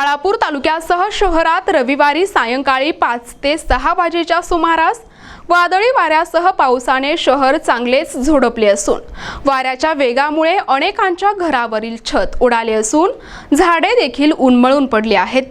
बाळापूर तालुक्यासह शहरात रविवारी सायंकाळी पाच ते सहा वाजेच्या सुमारास वादळी वाऱ्यासह पावसाने शहर चांगलेच झोडपले असून वाऱ्याच्या वेगामुळे अनेकांच्या घरावरील छत उडाले असून झाडे देखील उन्मळून पडली आहेत.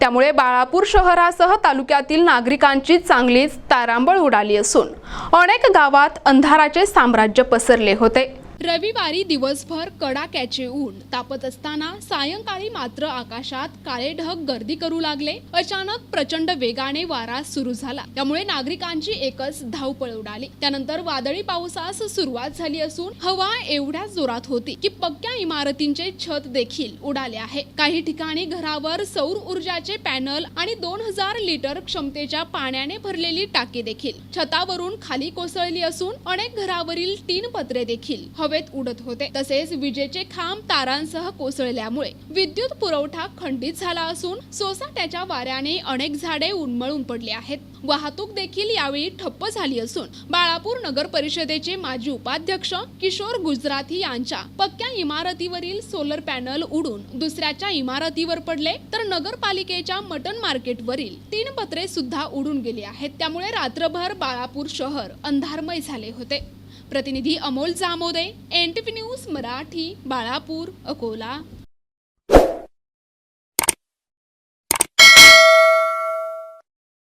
त्यामुळे बाळापूर शहरासह तालुक्यातील नागरिकांची चांगलीच तारांबळ उडाली असून अनेक गावात अंधाराचे साम्राज्य पसरले होते. रविवारी दिवसभर कडाक्याचे ऊन. तापत असताना सायंकाळी मात्र आकाशात काळे ढग गर्दी करू लागले. अचानक प्रचंड वेगाने वारा सुरू झाला. त्यामुळे नागरिकांची एकच धावपळ उडाली. त्यानंतर वादळी पावसास सुरुवात झाली असून हवा एवढ्या जोरात होती की पक्क्या इमारतींचे छत देखील उडाले आहे. काही ठिकाणी घरावर सौर ऊर्जाचे पॅनल आणि दोन हजार लिटर क्षमतेच्या पाण्याने भरलेली टाकी देखील. छतावरून खाली कोसळली असून अनेक घरावरील तीन पत्रे देखील हवेत उडत होते. तसेच विजेचे खांब तारांसह कोसळल्यामुळे विद्युत पुरवठा खंडित झाला असून सोसाट्याच्या वाऱ्याने अनेक झाडे उन्मळून पडली आहेत. वाहतूक देखील यावेळी ठप्प झाली असून बाळापूर नगर परिषदेचे माजी उपाध्यक्ष किशोर गुजराती यांच्या पक्क्या इमारतीवरील सोलर पॅनल उडून दुसऱ्याच्या इमारतीवर पडले तर नगरपालिकेच्या मटन मार्केटवरील तीन पत्रे सुद्धा उडून गेली आहेत. त्यामुळे रात्रभर बाळापूर शहर अंधारमय झाले होते. प्रतिनिधी Amol Jamode N T News Marathi Balapur Akola.